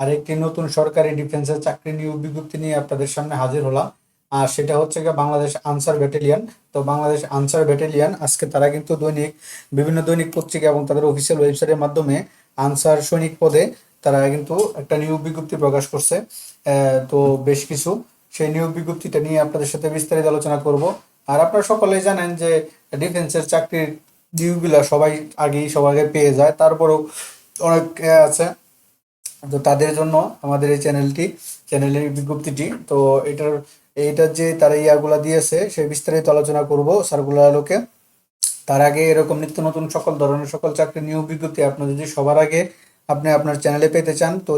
আরেকটি নতুন সরকারি ডিফেন্সের চাকরি নিয়োগ বিজ্ঞপ্তি নিয়ে আপনাদের সামনে হাজির হলাম। আর সেটা হচ্ছে গিয়ে বাংলাদেশ আনসার ব্যাটালিয়ন। তো বাংলাদেশ আনসার ব্যাটালিয়ন, আজকে তারা কিন্তু দৈনিক, বিভিন্ন দৈনিক পত্রিকা এবং তাদের অফিসিয়াল ওয়েবসাইটের মাধ্যমে আনসার সৈনিক পদে তারা কিন্তু একটা নিয়োগ বিজ্ঞপ্তি প্রকাশ করছে। তো বেশ কিছু। সেই নিয়োগ বিজ্ঞপ্তিটা নিয়ে আপনাদের সাথে বিস্তারিত আলোচনা করব। আর আপনারা সকলেই জানেন যে ডিফেন্সের চাকরির নিয়োগগুলো সবাই আগেই সবাই আগে পেয়ে যায়। তারপরেও অনেক আছে। তো তাদের জন্য আমাদের এই চ্যানেলটি, চ্যানেলের বিজ্ঞপ্তিটি, তো এটার, এইটার যে তারা ইয়াগুলা দিয়েছে, সেই বিস্তারিত আলোচনা করব সার্কুলার আলোকে। তার আগে এরকম নিত্য নতুন সকল ধরনের সকল চাকরি নিয়োগ বিজ্ঞপ্তি আপনি যদি সবার আগে আপনি আপনার চ্যানেলে পেতে চান, তো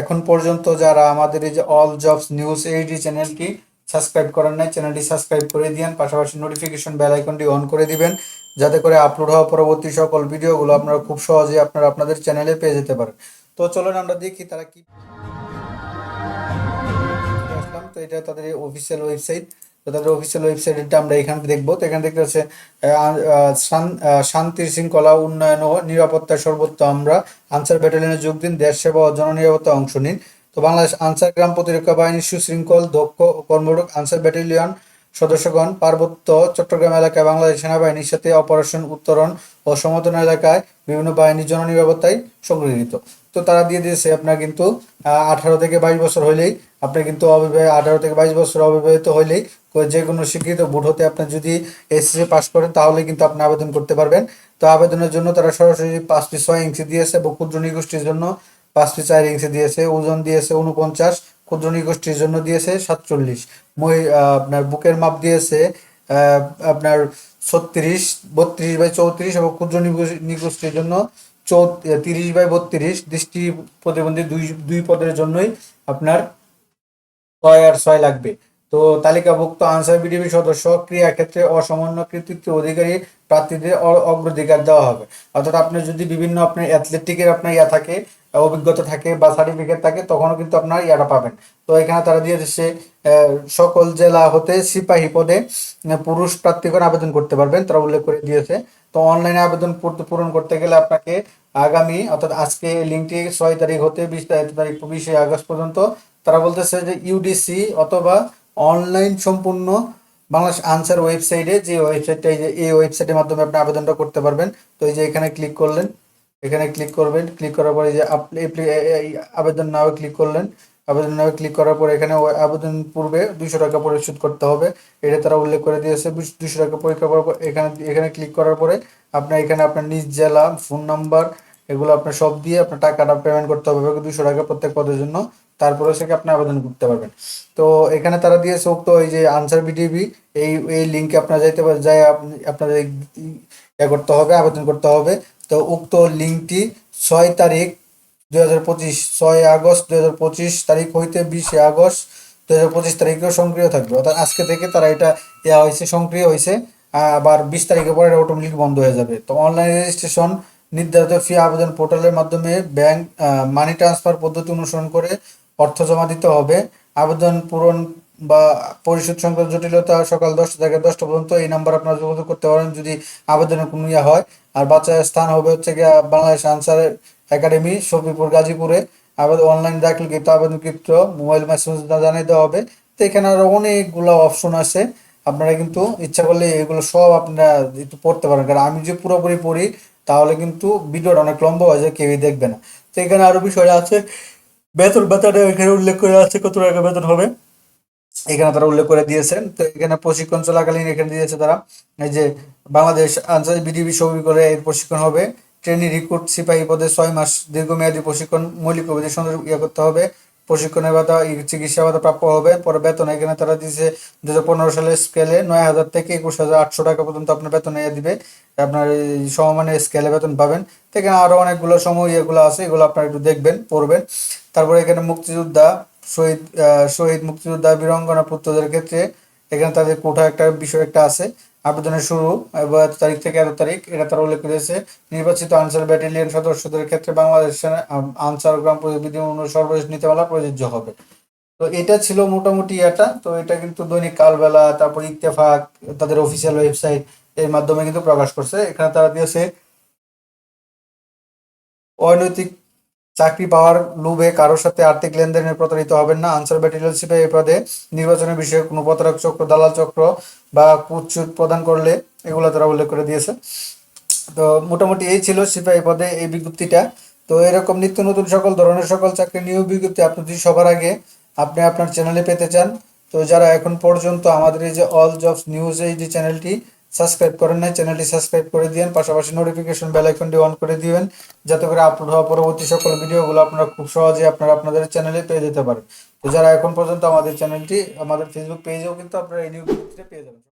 এখন পর্যন্ত যারা আমাদের এই যে অল জবস নিউজ এইচডি চ্যানেলটি সাবস্ক্রাইব করেন নাই, চ্যানেলটি সাবস্ক্রাইব করে দিন পাশাপাশি নোটিফিকেশন বেল আইকনটি অন করে দিবেন, যাতে করে আপলোড হওয়া পরবর্তী সকল ভিডিওগুলো আপনারা খুব সহজে আপনারা আপনাদের চ্যানেলে পেয়ে যেতে পারেন। তো চলুন আমরা দেখি তারা কি আসলাম। তো এটা তাদের অফিসিয়াল ওয়েবসাইট তো তাদের অফিসিয়াল ওয়েবসাইটটা আমরা এখানে দেখব। তো এখানে দেখতে হচ্ছে শান্তি শৃঙ্খলা উন্নয়ন ও নিরাপত্তা সর্বত্র আমরা আনসার ব্যাটালিয়নে যোগ দিন, দেশ সেবা ও জননিরাপত্তা অংশ নিন। তো বাংলাদেশ আনসার গ্রাম প্রতিরক্ষা বাহিনীর সুশৃঙ্খল, দক্ষ ও কর্মরত আনসার ব্যাটালিয়ন সদস্যগণ পার্বত্য চট্টগ্রাম এলাকায় বাংলাদেশ সেনাবাহিনীর সাথে অপারেশন, উত্তরণ ও সমতন এলাকায় বিভিন্ন বাহিনীর জননিরাপত্তায় সংগঠিত তো তারা দিয়ে দিয়েছে আপনার কিন্তু আঠারো থেকে বাইশ বছর হইলেই আপনি কিন্তু অবিবাহিত আঠারো থেকে বাইশ বছর অবিবাহিত হইলেই যে কোনো স্বীকৃত বুট হতে আপনি যদি এসএসসি পাস করেন তাহলে কিন্তু আপনি আবেদন করতে পারবেন। তো আবেদনের জন্য তারা সরাসরি পাঁচটি ছয় ইঞ্চি দিয়েছে এবং ক্ষুদ্র নিগোষ্ঠীর জন্য পাঁচটি চার ইঞ্চি দিয়েছে ওজন দিয়েছে উনপঞ্চাশ ক্ষুদ্র নিগোষ্ঠীর জন্য দিয়েছে সাতচল্লিশ মই আহ, আপনার বুকের মাপ দিয়েছে আপনার ছত্রিশ বত্রিশ বাই চৌত্রিশ এবং ক্ষুদ্র নিগো- নিগোষ্ঠীর জন্য চৌ তিরিশ বাই বত্রিশ দৃষ্টি প্রতিবন্ধী দুই দুই পদের জন্যই আপনার ছয় আর ছয় লাগবে। তো তালিকাভুক্ত আনসার বিডিবি সদস্য ক্রিয়া ক্ষেত্রে অসামান্য কৃতিত্ব অধিকারী প্রার্থীদের অগ্রাধিকার দেওয়া হবে। অর্থাৎ আপনি যদি বিভিন্ন আপনার অ্যাথলেটিকের আপনার ইয়া থাকে অভিজ্ঞতা থাকে বা সার্টিফিকেট থাকে তখনও কিন্তু আপনার ইয়াটা পাবেন। তো এখানে তারা দিয়ে আহ, সকল জেলা হতে সিপাহী পদে পুরুষ প্রার্থীগণ আবেদন করতে পারবেন তারা উল্লেখ করে দিয়েছে। তো অনলাইনে আবেদন পূর- পূরণ করতে গেলে আপনাকে আগামী অর্থাৎ আজকে লিঙ্কটি ছয় তারিখ হতে বিশ তারিখ বিশে আগস্ট পর্যন্ত তারা বলতেছে যে ইউডিসি অথবা অনলাইন সম্পূর্ণ বাংলাদেশ আনসার ওয়েবসাইটে যে ওয়েবসাইটটা এই যে, এই ওয়েবসাইটের মাধ্যমে আপনি আবেদনটা করতে পারবেন। তো এই যে এখানে ক্লিক করলেন, এখানে ক্লিক করবেন ক্লিক করার পরে যে আবেদন নাও ক্লিক করলেন। আবেদন নাও ক্লিক করার পরে এখানে আবেদন পূর্বে দুইশো টাকা পরিশোধ করতে হবে। এটা তারা উল্লেখ করে দিয়েছে। দুইশো টাকা পরীক্ষা করার পর এখানে এখানে ক্লিক করার পরে আপনার এখানে আপনার নিজ জেলা ফোন নাম্বার এগুলো আপনার সব দিয়ে আপনার টাকাটা পেমেন্ট করতে হবে দুশো টাকা প্রত্যেক পদের জন্য। তারপরে সেকে আপনি আবেদন করতে পারবেন। তো এখানে তারা দিয়েছে উক্ত এই যে আনসার বিডিবি এই এই লিঙ্কে আপনার যাইতে যাই আপনি- আপনাদের ইয়ে করতে হবে, আবেদন করতে হবে। তো উক্ত লিঙ্কটি ছয় তারিখ দুই হাজার পঁচিশ, ছয় আগস্ট দুই হাজার পঁচিশ তারিখ হইতে বিশে আগস্ট দুই হাজার পঁচিশ তারিখেও সক্রিয় থাকবে। অর্থাৎ আজকে থেকে তারা এটা ইয়া হয়েছে সক্রিয় হয়েছে আবার বিশ তারিখের পরে এটা অটোমেটিক বন্ধ হয়ে যাবে। তো অনলাইন রেজিস্ট্রেশন নির্ধারিত ফি আবেদন পোর্টালের মাধ্যমে ব্যাংক মানি ট্রান্সফার পদ্ধতি অনুসরণ করে অর্থ জমা দিতে হবে। আবেদন পূরণ বা পরিশোধ সংক্রান্ত জটিলতা সকাল দশটা থেকে দশটা পর্যন্ত এই নাম্বার আপনারা যোগাযোগ করতে পারেন যদি আবেদনের কোনো ইয়ে হয়। আর বাচ্চার স্থান হবে হচ্ছে গিয়ে বাংলাদেশ আনসার একাডেমি, শফিপুর, গাজীপুরে। আবেদন অনলাইন দাখিলকৃত, আবেদনকৃত মোবাইল মেসেজ জানিয়ে দেওয়া হবে। তো এখানে আরও অনেকগুলো অপশন আছে। আপনারা কিন্তু ইচ্ছা করলে এগুলো সব আপনারা একটু পড়তে পারেন। কারণ আমি যে পুরোপুরি পড়ি তাহলে কিন্তু ভিডিওটা অনেক লম্বা হয়ে যায়, কেউই দেখবে না। তো এখানে আরও বিষয় আছে, বেতন, বেতনে এখানে উল্লেখ করে আছে কত টাকা বেতন হবে। এখানে তারা উল্লেখ করে দিয়েছেন। তো এখানে প্রশিক্ষণ চলাকালীন এখানে দিয়েছে তারা, এই যে বাংলাদেশ আনসার বিডিবি সবই করে এর প্রশিক্ষণ হবে। ট্রেনি রিক্রুট, সিপাহী পদে ছয় মাস দীর্ঘমেয়াদী প্রশিক্ষণ, মৌলিক অভিযোগ ইয়ে করতে হবে। প্রশিক্ষণের ভাতা চিকিৎসা ভাতা প্রাপ্য হবে। পরে বেতন এখানে তারা দিয়েছে দু হাজার পনেরো সালের স্কেলে নয় হাজার থেকে একুশ হাজার আটশো টাকা পর্যন্ত আপনার বেতন ইয়ে দিবে। আপনার সমমানের স্কেলে বেতন পাবেন। তো এখানে আরও অনেকগুলো সময় ইয়েগুলো আছে, এগুলো আপনারা একটু দেখবেন, পড়বেন। তারপরে এখানে মুক্তিযোদ্ধা, শহীদ শহীদ মুক্তিযোদ্ধা বীরঙ্গনা পুত্রদের ক্ষেত্রে এখানে তাদের কোঠা একটা বিষয় একটা আছে। আবেদনের শুরু এত তারিখ থেকে এত তারিখ। এটা তারা উল্লেখ করেছে, নির্বাচিত আনসার ব্যাটালিয়ন সদস্যদের ক্ষেত্রে বাংলাদেশ আনসার গ্রাম বিধি সর্বশেষ নীতিমালা প্রযোজ্য হবে। তো এটা ছিল মোটামুটি এটা। তো এটা কিন্তু দৈনিক কালবেলা তারপর ইত্তেফাক, তাদের অফিসিয়াল ওয়েবসাইট এর মাধ্যমে কিন্তু প্রকাশ করছে। এখানে তারা দিয়েছে, অনৈতিক চাকরি পাওয়ার লোভে কারোর সাথে আর্থিক লেনদেনে প্রতারিত হবেন না। আনসার ব্যাটালিয়ন সিপাহী পদে নির্বাচনের বিষয়ে কোনো প্রতারক চক্র, দালাল চক্র বা কুচ্ছুট প্রদান করলে এগুলো তারা উল্লেখ করে দিয়েছে। তো মোটামুটি এই ছিল সিপাহী পদে এই বিজ্ঞপ্তিটা। তো এরকম নিত্য নতুন সকল ধরনের সকল চাকরি নিয়োগ বিজ্ঞপ্তি আপনি যদি সবার আগে আপনি আপনার চ্যানেলে পেতে চান। তো যারা এখন পর্যন্ত আমাদের এই যে অল জবস নিউজ এই যে চ্যানেলটি সাবস্ক্রাইব করেন নাই, চ্যানেলটি সাবস্ক্রাইব করে দিন পাশাপাশি নোটিফিকেশন বেল আইকনটি অন করে দিবেন, যাতে করে আপলোড হওয়া পরবর্তী সকল ভিডিওগুলো আপনারা খুব সহজে আপনারা আপনাদের চ্যানেলে পেয়ে যেতে পারেন। তো যারা এখন পর্যন্ত আমাদের চ্যানেলটি আমাদের ফেসবুক পেজেও কিন্তু আপনারা এই নিউজ পেয়ে যাবেন।